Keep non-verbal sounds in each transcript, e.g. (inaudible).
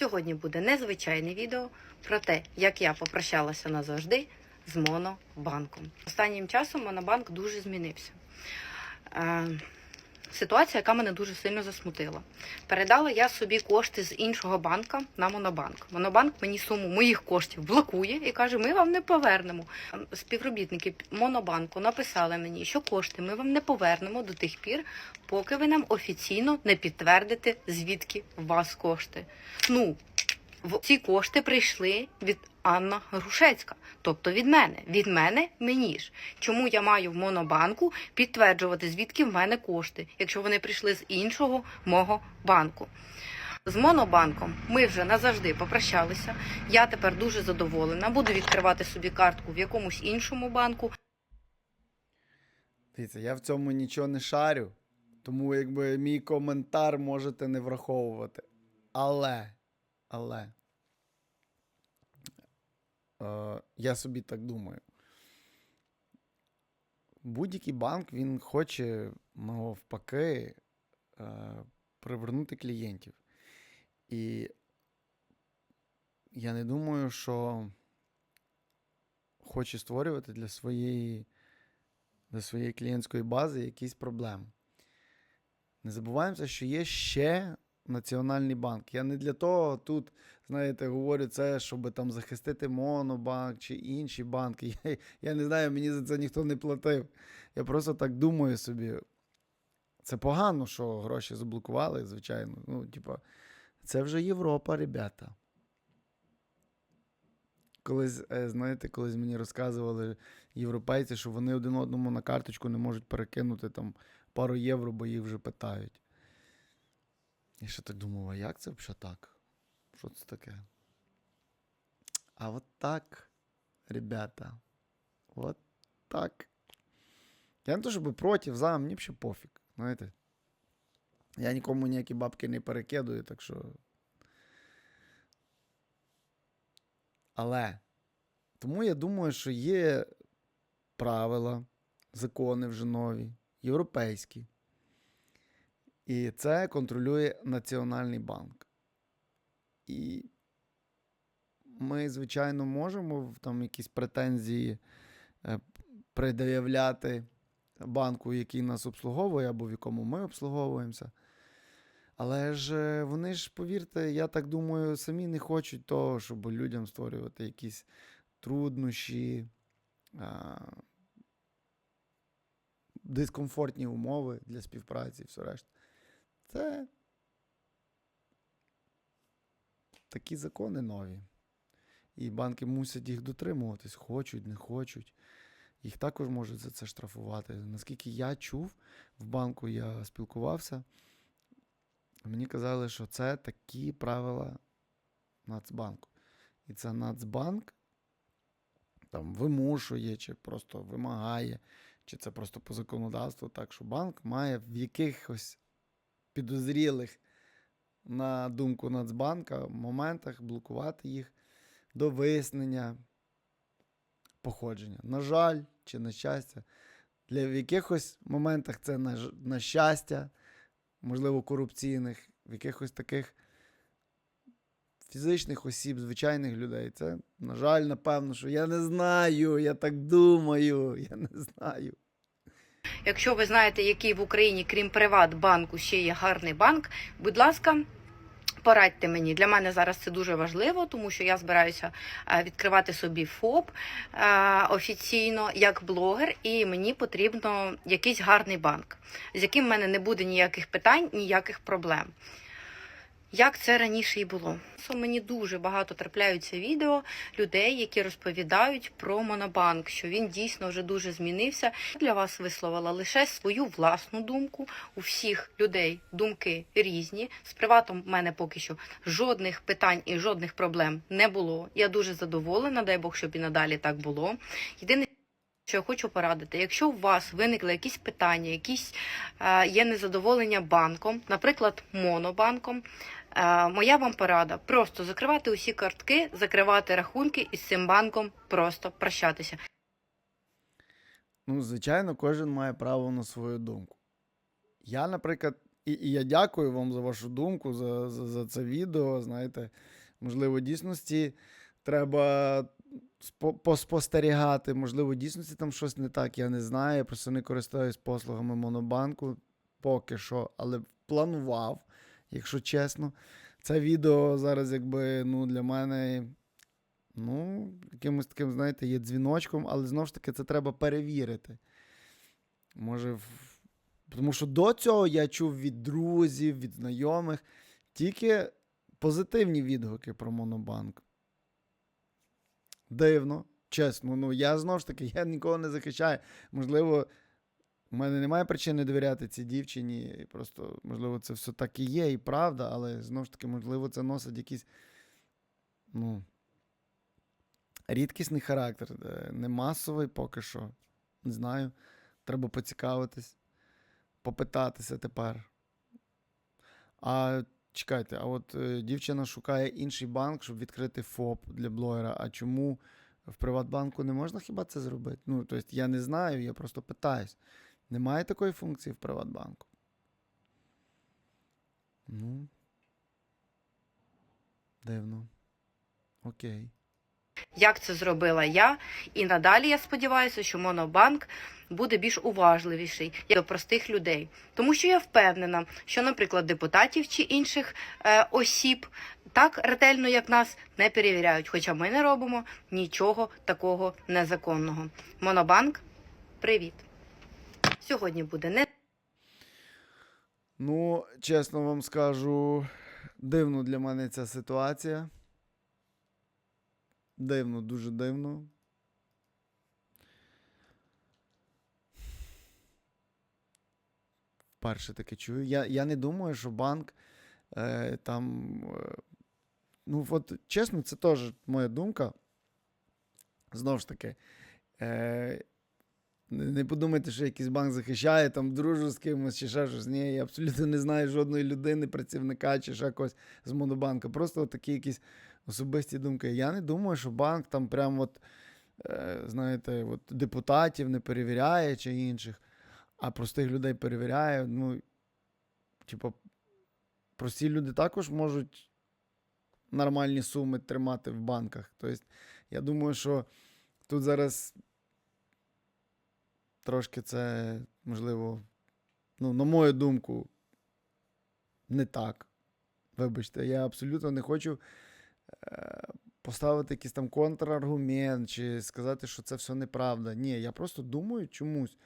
Сьогодні буде незвичайне відео про те, як я попрощалася назавжди з Монобанком. Останнім часом Монобанк дуже змінився. Ситуація, яка мене дуже сильно засмутила. Передала я собі кошти з іншого банка на Монобанк. Монобанк мені суму моїх коштів блокує і каже: ми вам не повернемо. Співробітники Монобанку написали мені, що кошти ми вам не повернемо до тих пір, поки ви нам офіційно не підтвердите, звідки у вас кошти. Ну, ці кошти прийшли від Анна Грушецька, тобто від мене. Від мене мені ж. Чому я маю в монобанку підтверджувати, звідки в мене кошти, якщо вони прийшли з іншого мого банку? З монобанком ми вже назавжди попрощалися. Я тепер дуже задоволена. Буду відкривати собі картку в якомусь іншому банку. Дивіться, я в цьому нічого не шарю, тому якби мій коментар можете не враховувати. Але, але я собі так думаю. Будь-який банк він хоче навпаки е, привернути клієнтів. І я не думаю, що хоче створювати для своєї до своєї клієнтської бази якісь проблеми. Не забуваємося, що є ще Національний банк. Я не для того тут, знаєте, говорю це, щоб там захистити Монобанк чи інші банки. (laughs) Я, я не знаю, мені за це ніхто не платив. Я просто так думаю собі. Це погано, що гроші заблокували, звичайно. Ну, типа, це вже Європа, ребята. Колись, е, знаєте, колись мені розказували європейці, що вони один одному на карточку не можуть перекинути там пару євро, бо їх вже питають. Я ще так думав, а як це взагалі так? Що це таке? А от так, ребята. От так. Я не то, щоб проти, за, мені б ще пофіг, знаєте. Я нікому ніякі бабки не перекидую, так що. Але тому я думаю, що є правила, закони вже нові, європейські. І це контролює Національний банк. І ми, звичайно, можемо в там якісь претензії е, пред'являти банку, який нас обслуговує, або в якому ми обслуговуємося. Але ж е, вони ж, повірте, я так думаю, самі не хочуть того, щоб людям створювати якісь труднощі, дискомфортні умови для співпраці і все решта. Це такі закони нові. І банки мусять їх дотримуватись, хочуть, не хочуть. Їх також можуть за це штрафувати. Наскільки я чув, в банку я спілкувався, мені казали, що це такі правила Нацбанку. І це Нацбанк там вимушує, чи просто вимагає, чи це просто по законодавству, так що банк має в якихось підозрілих, на думку Нацбанка, моментах блокувати їх до вияснення походження. На жаль, чи на щастя, для в якихось моментах це на, на щастя, можливо, корупційних, в якихось таких фізичних осіб, звичайних людей. Це, на жаль, напевно, що я не знаю, я так думаю, я не знаю. Якщо ви знаєте, який в Україні, крім Приватбанку, ще є гарний банк, будь ласка. Порадьте мені, для мене зараз це дуже важливо, тому що я збираюся е, відкривати собі ФОП е, офіційно як блогер, і мені потрібно якийсь гарний банк, з яким в мене не буде ніяких питань, ніяких проблем. Як це раніше і було. Мені дуже багато трапляються відео людей, які розповідають про Монобанк, що він дійсно вже дуже змінився. Для вас висловила лише свою власну думку. У всіх людей думки різні. З приватом в мене поки що жодних питань і жодних проблем не було. Я дуже задоволена, дай Бог, щоб і надалі так було. Єдине. Що я хочу порадити, якщо у вас виникли якісь питання, якісь е, є незадоволення банком, наприклад, монобанком, моя вам порада просто закривати усі картки, закривати рахунки і з цим банком просто прощатися. Ну, звичайно, кожен має право на свою думку. Я, наприклад, І, і я дякую вам за вашу думку, за, за, за це відео. Знаєте, можливо, дійсності треба спо- поспостерігати. Можливо, дійсності там щось не так, я не знаю. Я просто не користуюсь послугами Монобанку поки що, але планував, якщо чесно. Це відео зараз, якби ну, для мене. Ну, якимось таким, знаєте, є дзвіночком, але знову ж таки це треба перевірити. Може, в... тому що до цього я чув від друзів, від знайомих тільки позитивні відгуки про Монобанк. Дивно, чесно. Ну, я знову ж таки, я нікого не захищаю. Можливо, у мене немає причини довіряти цій дівчині. Просто, можливо, це все так і є, і правда, але знову ж таки, можливо, це носить якийсь. Ну, рідкісний характер, е, не масовий поки що. Не знаю. Треба поцікавитись, попитатися тепер. А чекайте, а от е, дівчина шукає інший банк, щоб відкрити ФОП для блогера. А чому в Приватбанку не можна хіба це зробити? Ну, тобто я не знаю, я просто питаюсь. Немає такої функції в Приватбанку. Ну. Дивно. Окей. як це зробила я. І надалі я сподіваюся, що Монобанк буде більш уважливіший до простих людей. Тому що я впевнена, що, наприклад, депутатів чи інших е, осіб так ретельно, як нас, не перевіряють. Хоча ми не робимо нічого такого незаконного. Монобанк, привіт! Сьогодні буде не Ну, чесно вам скажу, дивно для мене ця ситуація. Дивно, дуже дивно. Вперше таке чую. Я, я не думаю, що банк е, там. Е, ну, от чесно, це теж моя думка. Знову ж таки, е, не, подумайте, що якийсь банк захищає, там дружу з кимось чи ще щось. Ні, я абсолютно не знаю жодної людини, працівника чи ще когось з Монобанка. Просто такі якісь особисті думки. Я не думаю, що банк там прям от, е, знаєте, от депутатів не перевіряє чи інших, а простих людей перевіряє. Ну, типу, прості люди також можуть нормальні суми тримати в банках. Тобто, я думаю, що тут зараз трошки це, можливо, ну, на мою думку, не так. Вибачте, я абсолютно не хочу е, поставити якийсь там контраргумент чи сказати, що це все неправда. Ні, я просто думаю чомусь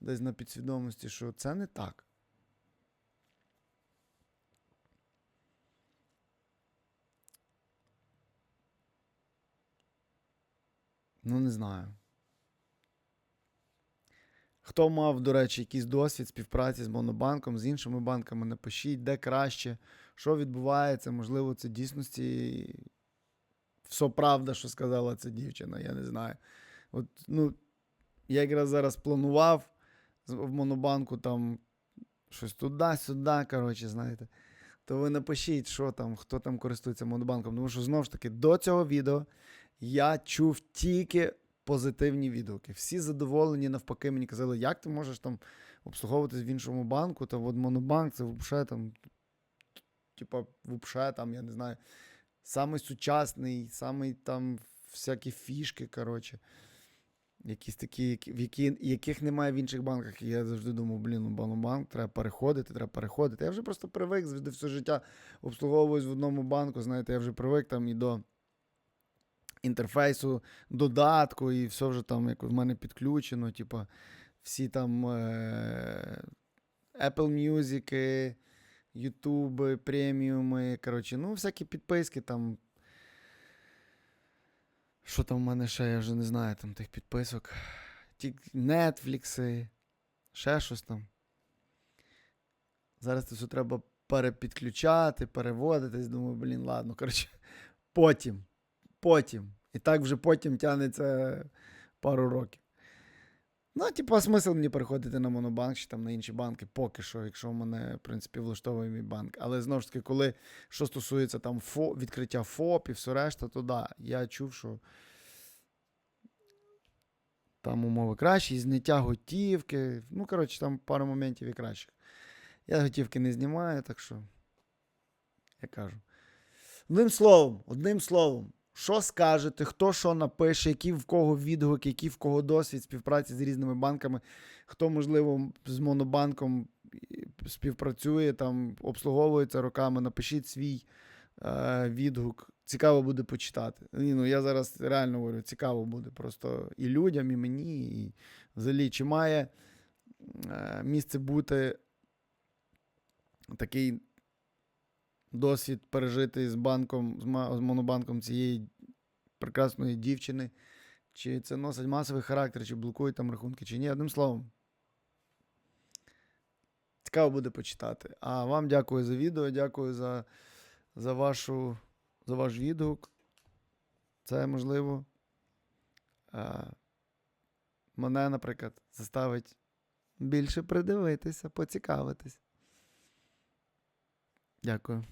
десь на підсвідомості, що це не так. Ну, не знаю. Хто мав, до речі, якийсь досвід співпраці з Монобанком, з іншими банками, напишіть, де краще, що відбувається, можливо, це дійсності все правда, що сказала ця дівчина, я не знаю. От, ну, я якраз зараз планував в Монобанку там щось туди-сюди, коротше, знаєте. То ви напишіть, що там, хто там користується Монобанком. Тому що знову ж таки до цього відео я чув тільки позитивні відгуки. Всі задоволені, навпаки, мені казали, як ти можеш там обслуговуватись в іншому банку, та от Монобанк, це взагалі там, типа, взагалі там, я не знаю, самий сучасний, самий там всякі фішки, коротше. Якісь такі, які- яких немає в інших банках. І я завжди думав, блін, ну Монобанк, треба переходити, треба переходити. Я вже просто привик, завжди все життя обслуговуюсь в одному банку. Знаєте, я вже привик там і до інтерфейсу додатку, і все вже там як в мене підключено. Типа, всі там е- Apple Music, YouTube, преміуми. Коротше, ну, всякі підписки там. Що там в мене ще, я вже не знаю там тих підписок. Ті ще щось там. Зараз це все треба перепідключати, переводитись. Думаю, блін, ладно, коротше, потім. Потім. І так вже потім тягнеться пару років. Ну, типу, смисл мені переходити на Монобанк чи там на інші банки, поки що, якщо в мене, в принципі, влаштовує мій банк. Але знову ж таки, коли що стосується там ФО, відкриття ФОП і все решта, то да, я чув, що там умови кращі, і зняття готівки. Ну, коротше, там пару моментів і кращих. Я готівки не знімаю, так що я кажу. Одним словом, одним словом, що скажете, хто що напише, які в кого відгуки, який в кого досвід співпраці з різними банками, хто, можливо, з монобанком співпрацює, там, обслуговується роками, напишіть свій е, відгук. Цікаво буде почитати. Ні, Ну, я зараз реально говорю, цікаво буде просто і людям, і мені, і взагалі, чи має е, місце бути такий досвід пережити з банком, з, монобанком цієї прекрасної дівчини, чи це носить масовий характер, чи блокують там рахунки, чи ні. Одним словом. Цікаво буде почитати. А вам дякую за відео, дякую за, за, вашу, за ваш відгук. Це можливо. е, мене, наприклад, заставить більше придивитися, поцікавитись. Дякую.